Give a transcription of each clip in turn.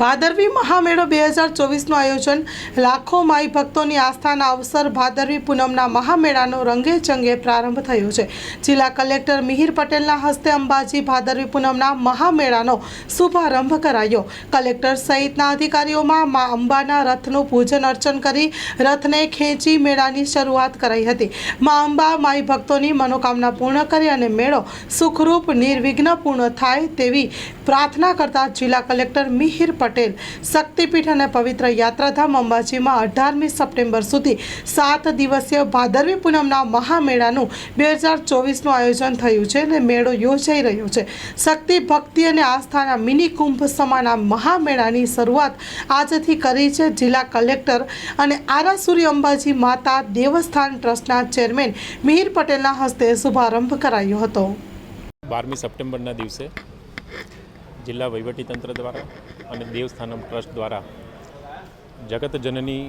ભાદરવી મહામેળો બે હજાર ચોવીસનું આયોજન. લાખો માઈ ભક્તોની આસ્થાના અવસર ભાદરવી પૂનમના મહામેળાનો રંગે ચંગે પ્રારંભ થયો છે. જિલ્લા કલેક્ટર મિહિર પટેલના હસ્તે અંબાજી ભાદરવી પૂનમના મહામેળાનો શુભારંભ કરાયો. કલેક્ટર સહિતના અધિકારીઓમાં મા અંબાના રથનું પૂજન અર્ચન કરી રથને ખેંચી મેળાની શરૂઆત કરાઈ હતી. મા અંબા માઈ ભક્તોની મનોકામના પૂર્ણ કરી અને મેળો સુખરૂપ નિર્વિઘ્ન પૂર્ણ થાય તેવી પ્રાર્થના કરતા જિલ્લા કલેક્ટર મિહિર પટેલ શક્તિપીઠ અને પવિત્ર યાત્રાધામ અંબાજીમાં અઢારમી સપ્ટેમ્બર સુધી સાત દિવસીય ભાદરવી પૂનમના મહામેળાનું બે હજાર ચોવીસનું આયોજન થયું છે અને મેળો યોજાઈ રહ્યો છે. શક્તિ, ભક્તિ અને આસ્થાના મિની કુંભ સમાન આ મહામેળાની શરૂઆત આજથી કરી છે જિલ્લા કલેક્ટર અને આરાસુરી અંબાજી માતા દેવસ્થાન ટ્રસ્ટના ચેરમેન મિહિર પટેલના હસ્તે શુભારંભ કરાયો હતો. બારમી સપ્ટેમ્બરના દિવસે જિલ્લા વહીવટીતંત્ર દ્વારા અને દેવસ્થાનમ ટ્રસ્ટ દ્વારા જગત જનની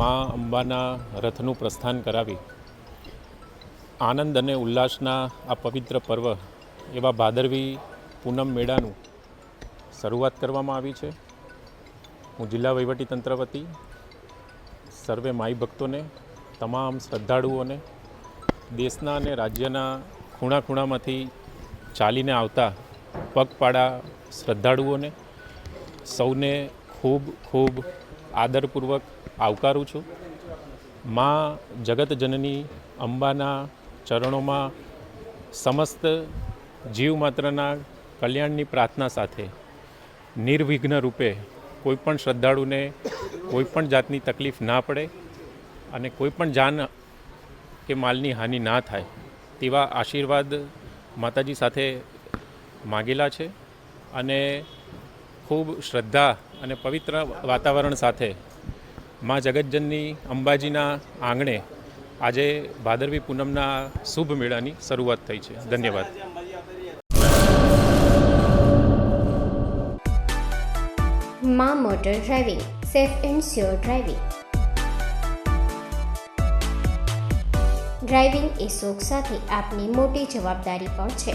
મા અંબાના રથનું પ્રસ્થાન કરાવી આનંદ અને ઉલ્લાસના આ પવિત્ર પર્વ એવા ભાદરવી પૂનમ મેળાનું શરૂઆત કરવામાં આવી છે. હું જિલ્લા વહીવટીતંત્ર વતી સર્વે માઈ ભક્તોને, તમામ શ્રદ્ધાળુઓને, દેશના અને રાજ્યના ખૂણા ખૂણામાંથી ચાલીને આવતા પગપાળા શ્રદ્ધાળુઓને સૌને ખૂબ ખૂબ આદરપૂર્વક આવકારું છું. મા જગત જનની અંબાના ચરણોમાં સમસ્ત જીવ માત્રના કલ્યાણની પ્રાર્થના સાથે નિર્વિઘ્ન રૂપે કોઈપણ શ્રદ્ધાળુને કોઈપણ જાતની તકલીફ ના પડે અને કોઈપણ જાન કે માલની હાનિ ના થાય તેવા આશીર્વાદ માતાજી સાથે માગેલા છે. અને ખૂબ શ્રદ્ધા અને પવિત્ર વાતાવરણ સાથે મા જગતજનની અંબાજીના આંગણે આજે ભાદરવી પૂનમના શુભ મેળાની શરૂઆત થઈ છે. ધન્યવાદ. મા motor driving, safe and sure driving. Driving એ શોખ સાથે આપની મોટી જવાબદારી પણ છે.